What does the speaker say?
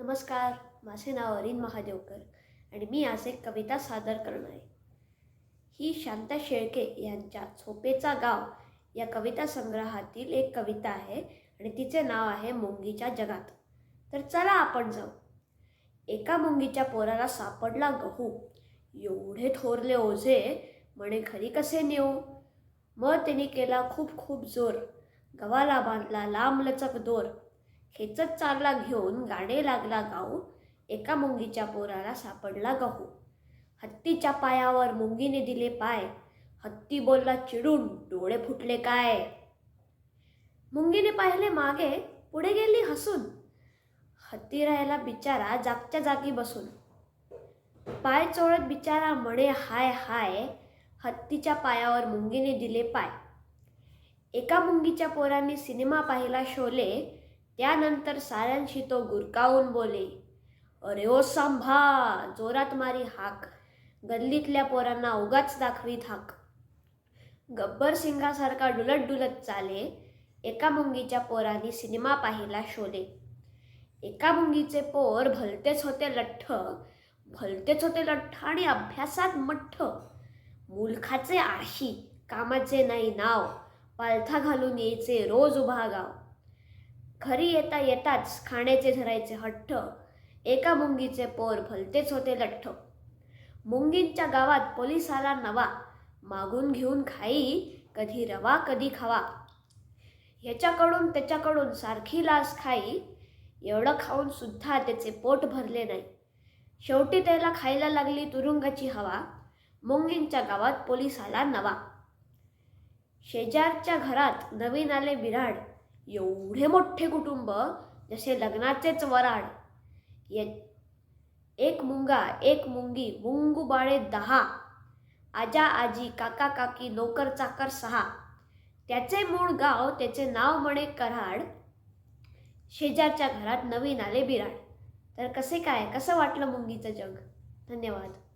नमस्कार माझे नाव अरिन महादेवकर आणि मी आज एक कविता सादर करणार आहे. ही शांता शेळके यांच्या झोपेचा गाव या कविता संग्रहातील एक कविता आहे आणि तिचे नाव आहे मुंगीच्या जगात. तर चला आपण जाऊ. एका मुंगीच्या पोराला सापडला गहू. एवढे थोरले ओझे म्हणे घरी कसे नेऊ? मग त्यांनी केला खूप खूप जोर. गव्हाला बांधला लांबलचक दोर. खेचत चालला घेऊन गाणे लागला गाऊ एका मुंगीच्या पोराला सापडला गहू. हत्तीच्या पायावर मुंगीने दिले पाय हत्ती बोलला चिडून डोळे फुटले काय? मुंगीने पाहिले मागे पुढे गेली हसून. हत्ती राहिला बिचारा जागच्या जागी बसून. पाय चोळत बिचारा म्हणे हाय हाय हत्तीच्या पायावर मुंगीने दिले पाय. एका मुंगीच्या पोरांनी सिनेमा पाहिला शोले त्यानंतर साऱ्यांशी तो गुरकावून बोले अरे ओ सांभा जोरात मारी हाक. गल्लीतल्या पोरांना उगाच दाखवीत हाक. गब्बर सिंगासारखा डुलत डुलत चाले एका मुंगीच्या पोरांनी सिनेमा पाहिला शोले. एका मुंगीचे पोर भलतेच होते लठ्ठ भलतेच होते लठ्ठ आणि अभ्यासात मठ्ठ. मुलखाचे आशी कामाचे नाही नाव पालथा घालून यायचे रोज उभा गाव. घरी येता येताच खाण्याचे धरायचे हट्ट एका मुंगीचे पोर भलतेच होते लठ्ठ. मुंगींच्या गावात पोलीस आला नवा मागून घेऊन खाई कधी रवा कधी खावा. ह्याच्याकडून त्याच्याकडून सारखी लास खाई एवढं खाऊन सुद्धा त्याचे पोट भरले नाही. शेवटी त्याला खायला लागली तुरुंगाची हवा मुंगींच्या गावात पोलीस आला नवा. शेजारच्या घरात नवीन आले बिराड एवढे मोठे कुटुंब जसे लग्नाचेच वराड. ये एक मुंगा एक मुंगी मुंगू बाळे दहा आजा आजी काका काकी नोकर चाकर सहा. त्याचे मूळ गाव त्याचे नाव म्हणे कराड. शेजारच्या घरात नवीन आले बिराड. तर कसे काय? कसं वाटलं मुंगीचं जग? धन्यवाद.